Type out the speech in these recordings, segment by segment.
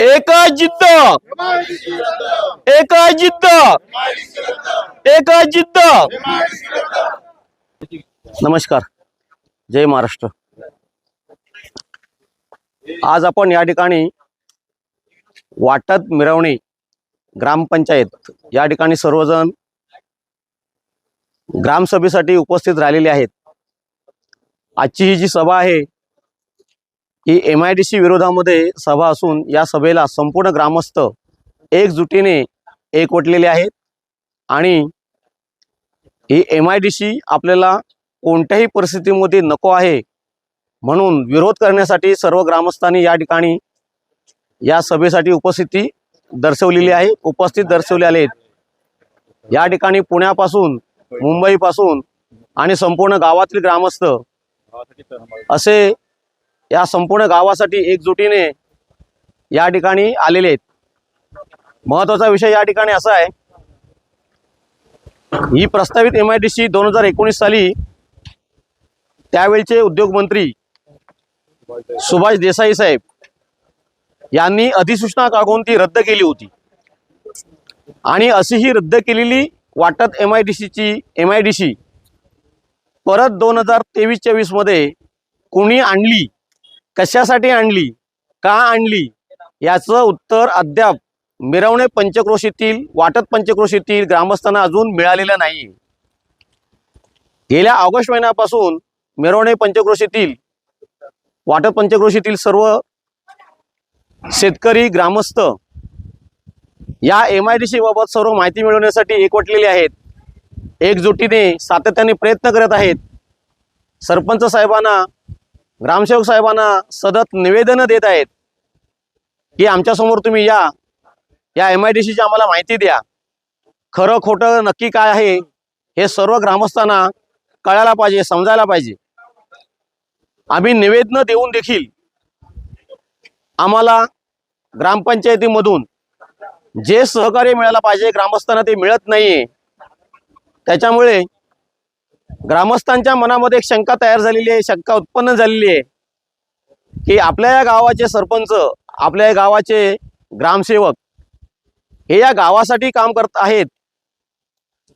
एक जिद्द. एकच जिद्द. एकच जिद्द. नमस्कार. जय महाराष्ट्र. आज आपण या ठिकाणी वाटत मिरवणी ग्रामपंचायत या ठिकाणी सर्वजण ग्रामसभेसाठी उपस्थित राहिलेले आहेत. आजची ही जी सभा आहे ही एम आय डी सी विरोधामध्ये सभा असून या सभेला संपूर्ण ग्रामस्थ एकजुटीने एकवटलेले आहेत. आणि ही एम आय डी सी आपल्याला कोणत्याही परिस्थितीमध्ये नको आहे म्हणून विरोध करण्यासाठी सर्व ग्रामस्थांनी या ठिकाणी या सभेसाठी उपस्थिती दर्शवलेली आहे. उपस्थित दर्शवले आहेत. या ठिकाणी पुण्यापासून मुंबईपासून आणि संपूर्ण गावातील ग्रामस्थ असे या संपूर्ण गावासाठी एकजुटीने या ठिकाणी आलेले आहेत. महत्त्वाचा विषय या ठिकाणी असा आहे ही प्रस्तावित एम आय डी सी दोन हजार एकोणीस साली त्यावेळचे उद्योगमंत्री सुभाष देसाई साहेब यांनी अधिसूचना काढून ती रद्द केली होती. आणि अशी ही रद्द केलेली वाटत एम आय डी सीची एम आय डी सी परत दोन हजार तेवीस चोवीसमध्ये कुणी आणली? कशासाठी आणली? का आणली? याचं उत्तर अद्याप मिरवणे पंचक्रोशीतील वाटत पंचक्रोशीतील ग्रामस्थांना अजून मिळालेलं नाही. गेल्या ऑगस्ट महिन्यापासून मिरवणे पंचक्रोशीतील वाटत पंचक्रोशीतील सर्व शेतकरी ग्रामस्थ या एम आय डी सी बाबत सर्व माहिती मिळवण्यासाठी एकवटलेले आहेत. एकजुटीने सातत्याने प्रयत्न करत आहेत. सरपंच साहेबांना ग्रामसेवक साहेबांना सतत निवेदनं देत आहेत की आमच्यासमोर तुम्ही या. या एम आय डी सीची आम्हाला माहिती द्या. खरं खोटं नक्की काय आहे हे सर्व ग्रामस्थांना कळायला पाहिजे समजायला पाहिजे. आम्ही निवेदनं देऊन देखील आम्हाला ग्रामपंचायतीमधून जे सहकार्य मिळायला पाहिजे ग्रामस्थांना ते मिळत नाहीये. त्याच्यामुळे ग्रामस्थांच्या मनामध्ये एक शंका तयार झालेली आहे शंका उत्पन्न झालेली आहे की आपल्या या गावाचे सरपंच आपल्या या गावाचे ग्रामसेवक हे या गावासाठी काम करत आहेत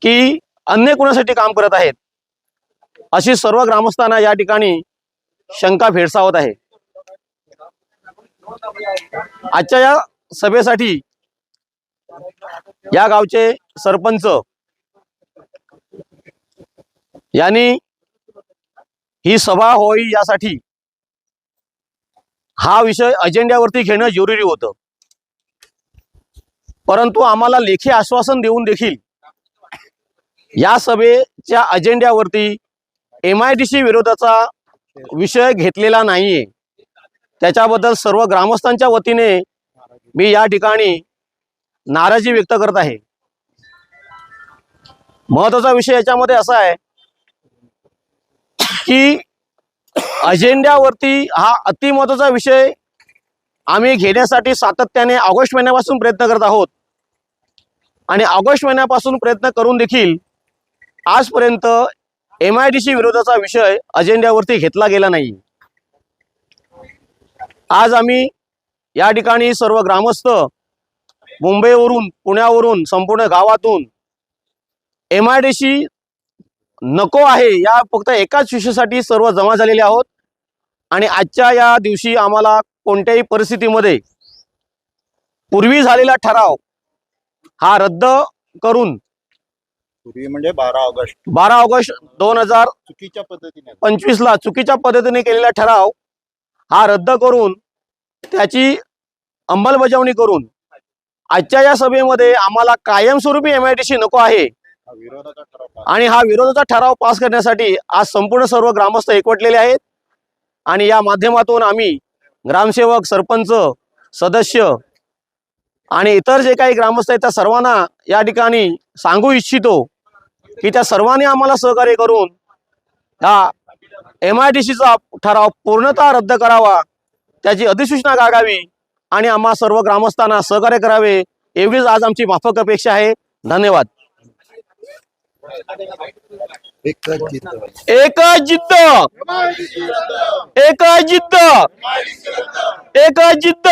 की अन्य कोणासाठी काम करत आहेत? अशी सर्व ग्रामस्थांना या ठिकाणी शंका भेडसावत आहे. आजच्या या सभेसाठी या गावचे सरपंच यांनी ही सभा होई यासाठी हा विषय अजेंड्यावरती घेणं जरुरी होतं. परंतु आम्हाला लेखी आश्वासन देऊन देखील या सभेच्या अजेंड्यावरती एम आय डी सी विरोधाचा विषय घेतलेला नाहीये. त्याच्याबद्दल सर्व ग्रामस्थांच्या वतीने मी या ठिकाणी नाराजी व्यक्त करत आहे. महत्त्वाचा विषय याच्यामध्ये असा आहे की अजेंड्यावरती हा अति महत्त्वाचा विषय आम्ही घेण्यासाठी सातत्याने ऑगस्ट महिन्यापासून प्रयत्न करत आहोत. आणि ऑगस्ट महिन्यापासून प्रयत्न करून देखील आजपर्यंत एम आय डी सी विरोधाचा विषय अजेंड्यावरती घेतला गेला नाही. आज आम्ही या ठिकाणी सर्व ग्रामस्थ मुंबईवरून पुण्यावरून संपूर्ण गावातून एम आय डी सी नको आहे. या फक्त एकाच विषयासाठी सर्व जमा झालेले आहोत. आणि आजच्या या दिवशी आम्हाला कोणत्याही परिस्थितीमध्ये पूर्वी झालेला ठराव हा रद्द करून पूर्वी म्हणजे बारा ऑगस्ट. बारा ऑगस्ट दोन हजार चुकीच्या पद्धतीने. पंचवीसला चुकीच्या पद्धतीने केलेला ठराव हा रद्द करून त्याची अंमलबजावणी करून आजच्या या सभेमध्ये आम्हाला कायमस्वरूपी एम आय टी सी नको आहे. आणि हा विरोधाचा ठराव पास करण्यासाठी आज संपूर्ण सर्व ग्रामस्थ एकवटलेले आहेत. आणि या माध्यमातून आम्ही ग्रामसेवक सरपंच सदस्य आणि इतर जे काही ग्रामस्थ आहेत त्या सर्वांना या ठिकाणी सांगू इच्छितो की त्या सर्वांनी आम्हाला सहकार्य करून हा एम आय टी सीचा ठराव पूर्णतः रद्द करावा त्याची अधिसूचना काढावी आणि आम्हा सर्व ग्रामस्थांना सहकार्य करावे एवढीच आज आमची माफक अपेक्षा आहे. धन्यवाद. एकच जिद्द एकच जिद्द एकच जिद्द एकच जिद्द